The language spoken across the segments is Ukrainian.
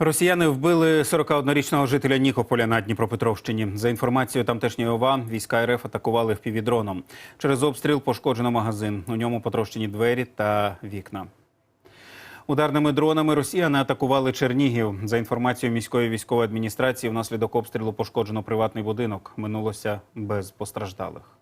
Росіяни вбили 41-річного жителя Нікополя на Дніпропетровщині. За інформацією тамтешньої ОВА, війська РФ атакували впівдроном. Через обстріл пошкоджено магазин. У ньому потрощені двері та вікна. Ударними дронами росіяни атакували Чернігів. За інформацією міської військової адміністрації, внаслідок обстрілу пошкоджено приватний будинок. Минулося без постраждалих.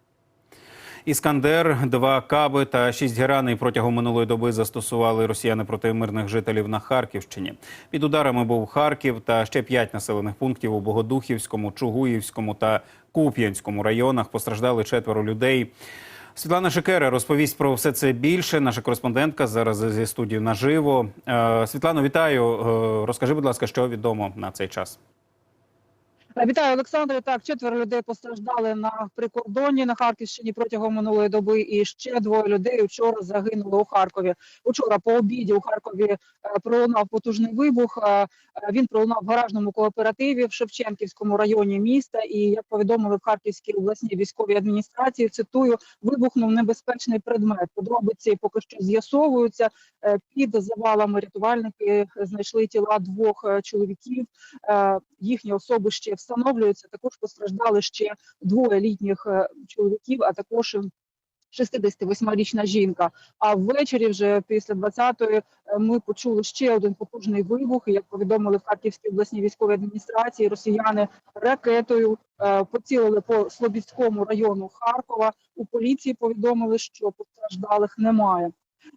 Іскандер, два каби та шість гераней протягом минулої доби застосували росіяни проти мирних жителів на Харківщині. Під ударами був Харків та ще п'ять населених пунктів у Богодухівському, Чугуївському та Куп'янському районах. Постраждали четверо людей. Світлана Шикера розповість про все це більше. Наша кореспондентка зараз зі студією наживо. Е, Світлано, вітаю. Е, Розкажи, будь ласка, що відомо на цей час. Вітаю, Олександре. Так, четверо людей постраждали на прикордонні на Харківщині протягом минулої доби. І ще двоє людей вчора загинули у Харкові. Учора по обіді у Харкові е, пролунав потужний вибух. Е, е, Він пролунав в гаражному кооперативі в Шевченківському районі міста. І як повідомили в Харківській обласній військовій адміністрації, цитую, вибухнув небезпечний предмет. Подробиці поки що з'ясовуються. Е, Під завалами рятувальники знайшли тіла двох е, чоловіків. Е, Їхні особи ще встановлюються. Також постраждали ще двоє літніх е, чоловіків, а також 68-річна жінка. А ввечері, вже після 20-ї, е, ми почули ще один потужний вибух. Як повідомили в Харківській обласній військовій адміністрації, росіяни ракетою е, поцілили по Слобідському району Харкова. У поліції повідомили, що постраждалих немає.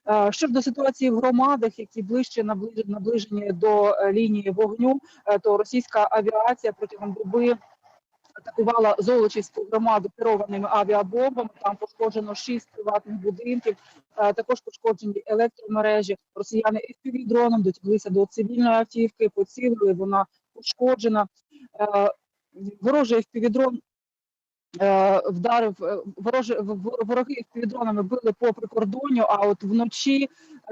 Е, Щодо ситуації в громадах, які ближче наближені до е, лінії вогню, е, то російська авіація протягом доби атакувала Золочівську громаду керованими авіабомбами. Там пошкоджено шість приватних будинків. Також пошкоджені електромережі. Росіяни FPV-дроном дотяглися до цивільної автівки, поцілили. Вона пошкоджена. Ворожий FPV-дрон вдарив е, ворожі вороги FPV-дронами били по прикордонню. А от вночі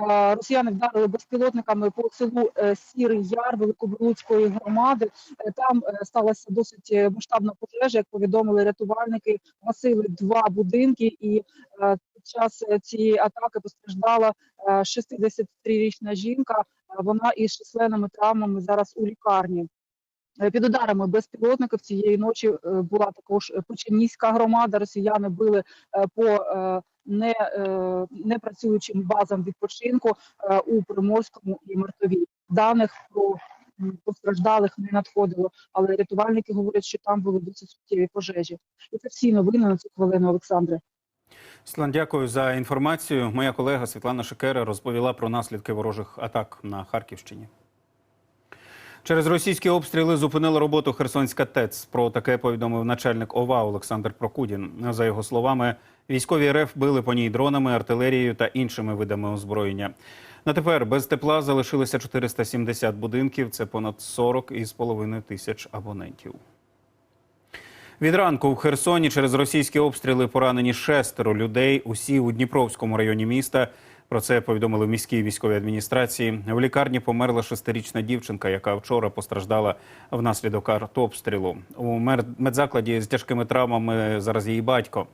е, росіяни вдарили безпілотниками по селу е, Сірий Яр Великобрудської громади. Е, Там е, сталася досить е, масштабна пожежа. Як повідомили рятувальники, гасили два будинки, і е, під час е, цієї атаки постраждала е, 63-річна жінка. Е, Вона із численними травмами зараз у лікарні. Е, Під ударами безпілотників цієї ночі е, була також Печенізька громада. Росіяни били е, по не, е, непрацюючим базам відпочинку у Приморському і Мертові. Даних про постраждалих не надходило, але рятувальники говорять, що там були досить суттєві пожежі. І це всі новини на цю хвилину, Олександре. Світлана, дякую за інформацію. Моя колега Світлана Шикера розповіла про наслідки ворожих атак на Харківщині. Через російські обстріли зупинила роботу Херсонська ТЕЦ. Про таке повідомив начальник ОВА Олександр Прокудін. За його словами, військові РФ били по ній дронами, артилерією та іншими видами озброєння. На тепер без тепла залишилося 470 будинків. Це понад 40 із половиною тисяч абонентів. Від ранку в Херсоні через російські обстріли поранені шестеро людей. Усі у Дніпровському районі міста. Про це повідомили в міській військовій адміністрації. В лікарні померла шестирічна дівчинка, яка вчора постраждала внаслідок артобстрілу. У медзакладі з тяжкими травмами зараз її батько.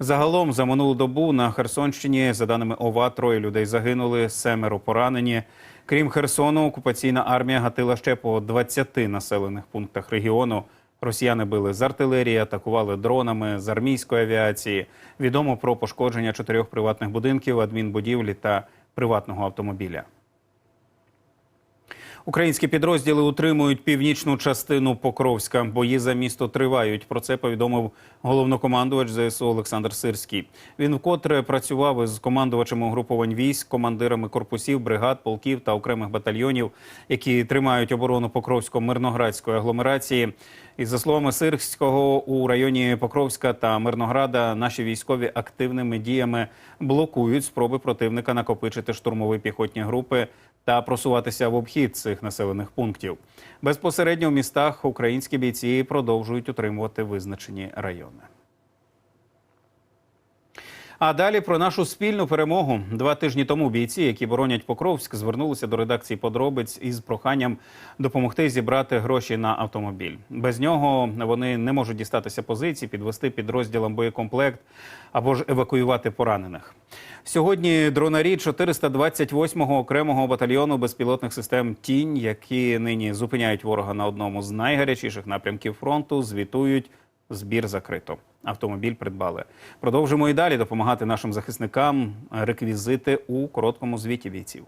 Загалом за минулу добу на Херсонщині, за даними ОВА, троє людей загинули, семеро поранені. Крім Херсону, окупаційна армія гатила ще по 20 населених пунктах регіону. Росіяни били з артилерії, атакували дронами з армійської авіації. Відомо про пошкодження чотирьох приватних будинків, адмінбудівлі та приватного автомобіля. Українські підрозділи утримують північну частину Покровська. Бої за місто тривають. Про це повідомив головнокомандувач ЗСУ Олександр Сирський. Він вкотре працював із командувачами угруповань військ, командирами корпусів, бригад, полків та окремих батальйонів, які тримають оборону Покровсько-мирноградської агломерації. І за словами Сирського, у районі Покровська та Мирнограда наші військові активними діями блокують спроби противника накопичити штурмові піхотні групи та просуватися в обхід цих населених пунктів. Безпосередньо в містах українські бійці продовжують утримувати визначені райони. А далі про нашу спільну перемогу. Два тижні тому бійці, які боронять Покровськ, звернулися до редакції подробиць із проханням допомогти зібрати гроші на автомобіль. Без нього вони не можуть дістатися позицій, підвести підрозділам боєкомплект або ж евакуювати поранених. Сьогодні дронарі 428-го окремого батальйону безпілотних систем Тінь, які нині зупиняють ворога на одному з найгарячіших напрямків фронту, звітують. Збір закрито. Автомобіль придбали. Продовжимо і далі допомагати нашим захисникам. Реквізити у короткому звіті бійців.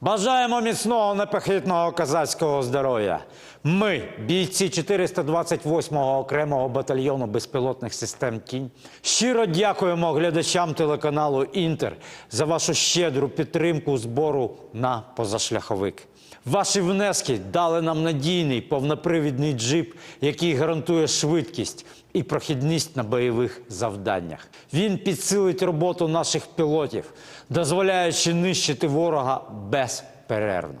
Бажаємо міцного непохитного козацького здоров'я. Ми, бійці 428-го окремого батальйону безпілотних систем Тінь, щиро дякуємо глядачам телеканалу Інтер за вашу щедру підтримку збору на позашляховик. Ваші внески дали нам надійний повнопривідний джип, який гарантує швидкість і прохідність на бойових завданнях. Він підсилить роботу наших пілотів, дозволяючи нищити ворога безперервно.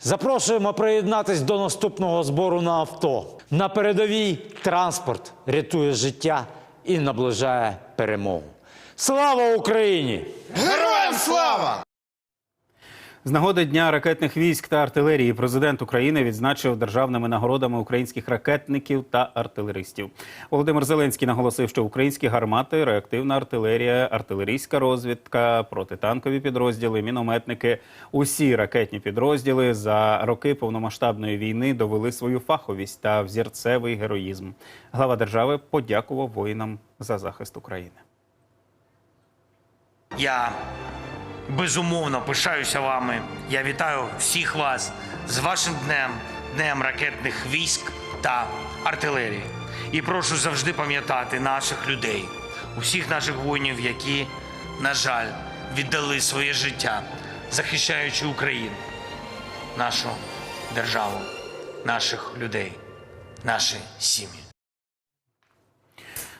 Запрошуємо приєднатись до наступного збору на авто. На передовій транспорт рятує життя і наближає перемогу. Слава Україні! Героям слава! З нагоди дня ракетних військ та артилерії президент України відзначив державними нагородами українських ракетників та артилеристів. Володимир Зеленський наголосив, що українські гармати, реактивна артилерія, артилерійська розвідка, протитанкові підрозділи, мінометники усі ракетні підрозділи за роки повномасштабної війни довели свою фаховість та взірцевий героїзм. Глава держави подякував воїнам за захист України. Я безумовно пишаюся вами. Я вітаю всіх вас з вашим днем, днем ракетних військ та артилерії. І прошу завжди пам'ятати наших людей, усіх наших воїнів, які, на жаль, віддали своє життя, захищаючи Україну, нашу державу, наших людей, наші сім'ї.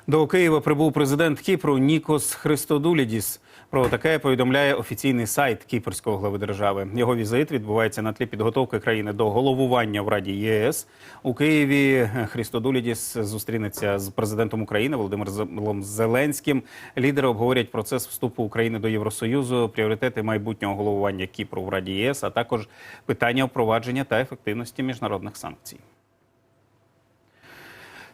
До Києва прибув президент Кіпру Нікос Христодулідіс. Про таке повідомляє офіційний сайт кіпрського глави держави. Його візит відбувається на тлі підготовки країни до головування в Раді ЄС. У Києві Христодулідіс зустрінеться з президентом України Володимиром Зеленським. Лідери обговорять процес вступу України до Євросоюзу, пріоритети майбутнього головування Кіпру в Раді ЄС, а також питання впровадження та ефективності міжнародних санкцій.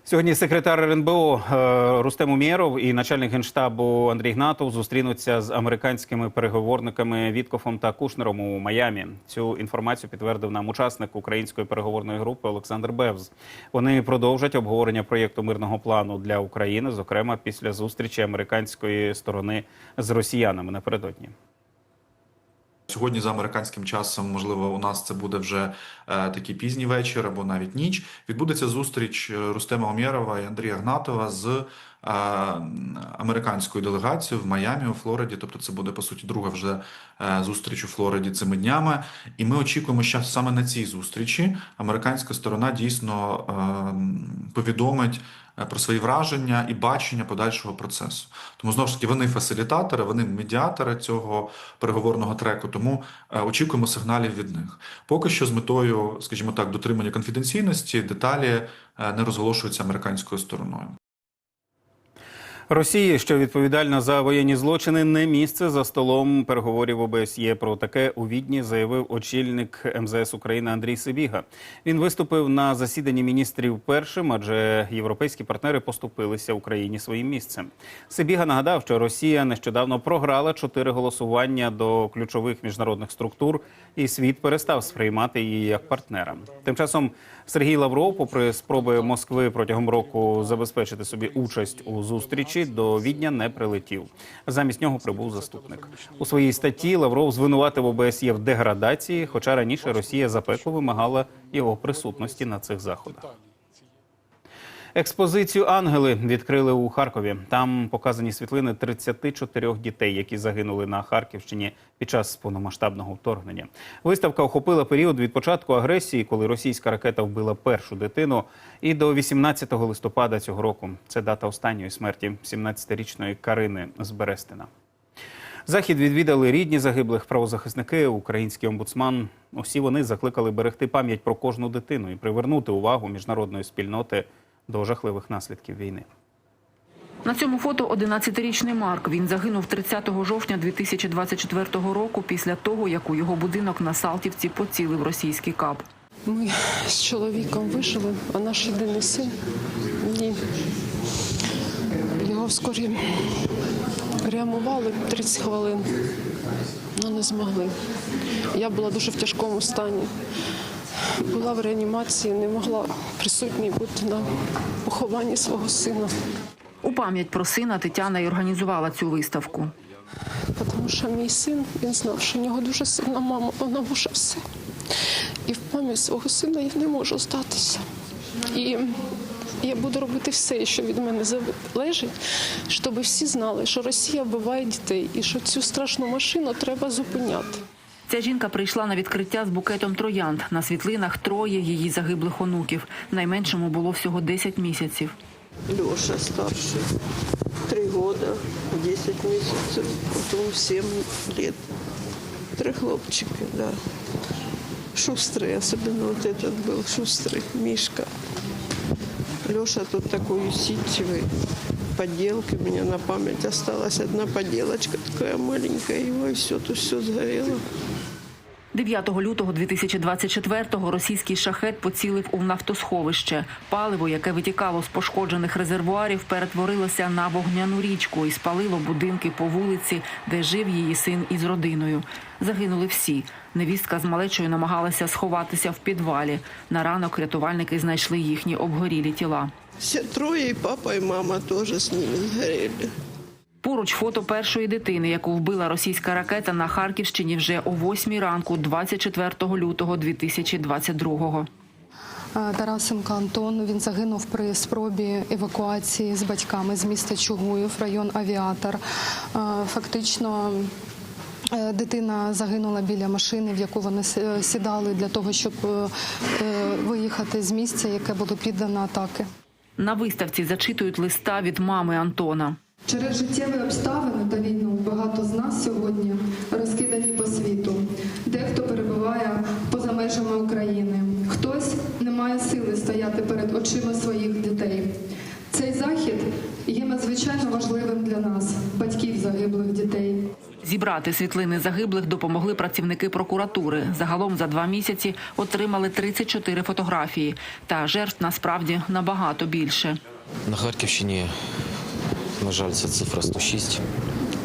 Сьогодні секретар РНБО е, Рустем Умєров і начальник генштабу Андрій Гнатов зустрінуться з американськими переговорниками Віткофом та Кушнером у Майамі. Цю інформацію підтвердив нам учасник української переговорної групи Олександр Бевз. Вони продовжать обговорення проєкту мирного плану для України, зокрема після зустрічі американської сторони з росіянами напередодні. Сьогодні за американським часом, можливо, у нас це буде вже е, такий пізній вечір або навіть ніч. Відбудеться зустріч е, Рустема Омєрова і Андрія Гнатова з е, американською делегацією в Майамі у Флориді. Тобто, це буде по суті друга вже е, зустріч у Флориді цими днями. І ми очікуємо, що саме на цій зустрічі американська сторона дійсно е, повідомить про свої враження і бачення подальшого процесу. Тому знову ж таки вони фасилітатори, вони медіатори цього переговорного треку. Тому е, очікуємо сигналів від них. Поки що з метою, скажімо так, дотримання конфіденційності деталі е, не розголошуються американською стороною. Росії, що відповідальна за воєнні злочини, не місце за столом переговорів ОБСЄ. Про таке у Відні заявив очільник МЗС України Андрій Сибіга. Він виступив на засіданні міністрів першим, адже європейські партнери поступилися Україні своїм місцем. Сибіга нагадав, що Росія нещодавно програла чотири голосування до ключових міжнародних структур, і світ перестав сприймати її як партнера. Тим часом Сергій Лавров, попри спроби Москви протягом року забезпечити собі участь у зустрічі, до Відня не прилетів. Замість нього прибув заступник. У своїй статті Лавров звинуватив ОБСЄ в деградації, хоча раніше Росія запекло вимагала його присутності на цих заходах. Експозицію Ангели відкрили у Харкові. Там показані світлини 34 дітей, які загинули на Харківщині під час повномасштабного вторгнення. Виставка охопила період від початку агресії, коли російська ракета вбила першу дитину, і до 18 листопада цього року. Це дата останньої смерті 17-річної Карини з Берестина. Захід відвідали рідні загиблих правозахисники, український омбудсман. Усі вони закликали берегти пам'ять про кожну дитину і привернути увагу міжнародної спільноти до жахливих наслідків війни. На цьому фото 11-річний Марк. Він загинув 30 жовтня 2024 року після того, як у його будинок на Салтівці поцілив російський кап. Ми з чоловіком вижили, а наш єдиний син ні. Його вскорі реанімували 30 хвилин, але не змогли. Я була дуже в тяжкому стані. Була в реанімації, не могла присутній бути на похованні свого сина. У пам'ять про сина Тетяна й організувала цю виставку. Тому що мій син він знав, що в нього дуже сильна мама, вона може все. І в пам'ять свого сина я не можу здатися. І я буду робити все, що від мене залежить, щоб всі знали, що Росія вбиває дітей і що цю страшну машину треба зупиняти. Ця жінка прийшла на відкриття з букетом троянд. На світлинах троє її загиблих онуків. Найменшому було всього 10 місяців. Леша старший, три года, 10 месяцев, потом 7 лет. Три хлопчика, да. Шустрый, особенно вот этот был шустрый, Мишка. Леша тут такой усидчивый. Поделки у меня на память осталась одна поделочка такая маленькая, его и все, тут все сгорело. 9 лютого 2024-го російський шахет поцілив у нафтосховище. Паливо, яке витікало з пошкоджених резервуарів, перетворилося на вогняну річку і спалило будинки по вулиці, де жив її син із родиною. Загинули всі. Невістка з малечою намагалася сховатися в підвалі. На ранок рятувальники знайшли їхні обгорілі тіла. Все папа, и мама тоже с ними сгорели. Поруч фото першої дитини, яку вбила російська ракета на Харківщині вже о 8 ранку, 24 лютого 2022-го. Е, Тарасенко Антон він загинув при спробі евакуації з батьками з міста Чугуїв, район Авіатор. Е, Фактично. е, Дитина загинула біля машини, в яку вони сідали для того, щоб виїхати з місця, яке було піддано атаки. На виставці зачитують листа від мами Антона. Через життєві обставини та війну багато з нас сьогодні розкидані по світу. Дехто перебуває поза межами України. Хтось не має сили стояти перед очима своїх дітей. Цей захід є надзвичайно важливим для нас, батьків загиблих дітей. Зібрати світлини загиблих допомогли працівники прокуратури. Загалом за два місяці отримали 34 фотографії. Та жертв насправді набагато більше. На Харківщині, на жаль, ця цифра 106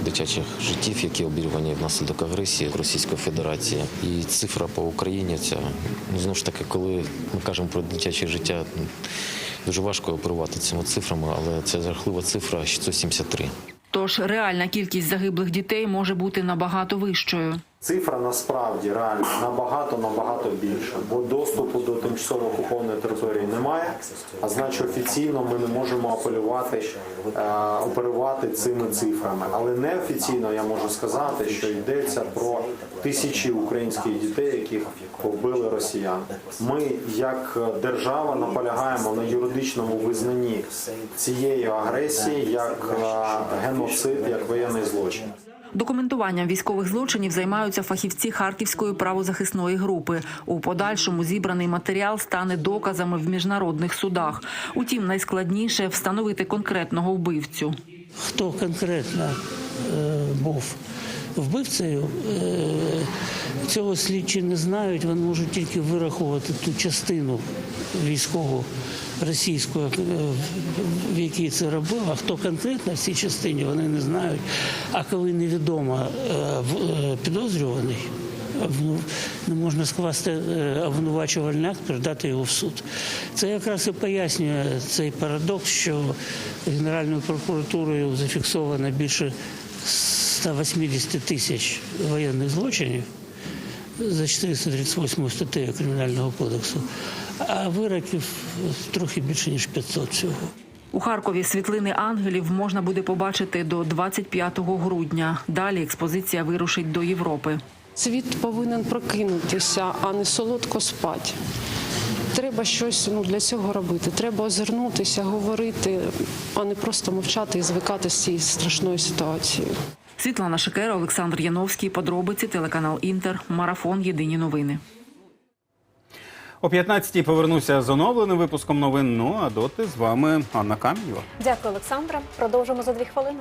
дитячих життів, які обірвані внаслідок агресії Російської Федерації. І цифра по Україні ця ну знову ж таки, коли ми кажемо про дитяче життя, ну, дуже важко оперувати цими цифрами, але це жахлива цифра 173. Тож реальна кількість загиблих дітей може бути набагато вищою. Цифра насправді реально набагато набагато більша, бо доступу до тимчасово окупованої території немає. А значить, офіційно ми не можемо апелювати е, оперувати цими цифрами. Але неофіційно я можу сказати, що йдеться про тисячі українських дітей, яких побили росіяни. Ми, як держава, наполягаємо на юридичному визнанні цієї агресії як е, геноцид, як воєнний злочин. Документуванням військових злочинів займаються фахівці Харківської правозахисної групи. У подальшому зібраний матеріал стане доказами в міжнародних судах. Утім, найскладніше встановити конкретного вбивцю. хто конкретно е, був вбивцею, е, цього слідчі не знають. Вони можуть тільки вирахувати ту частину військову російську, е, в якій це робив. А хто конкретно в цій частині, вони не знають. А коли невідомо е, підозрюваний. Не можна скласти обвинувачувальний акт, передати його в суд. Це якраз і пояснює цей парадокс, що Генеральною прокуратурою зафіксовано більше 180 тисяч воєнних злочинів за 438 статтею Кримінального кодексу, а вироків трохи більше ніж 500 всього. У Харкові світлини ангелів можна буде побачити до 25 грудня. Далі експозиція вирушить до Європи. Світ повинен прокинутися, а не солодко спати. Треба щось ну, для цього робити. Треба озирнутися, говорити, а не просто мовчати і звикати з цієї страшної ситуації. Світлана Шикера, Олександр Яновський. Подробиці телеканал Інтер. Марафон. Єдині новини. О 15-й повернуся з оновленим випуском новин. Ну а доти з вами Анна Кам'єва. Дякую, Олександра. Продовжимо за дві хвилини.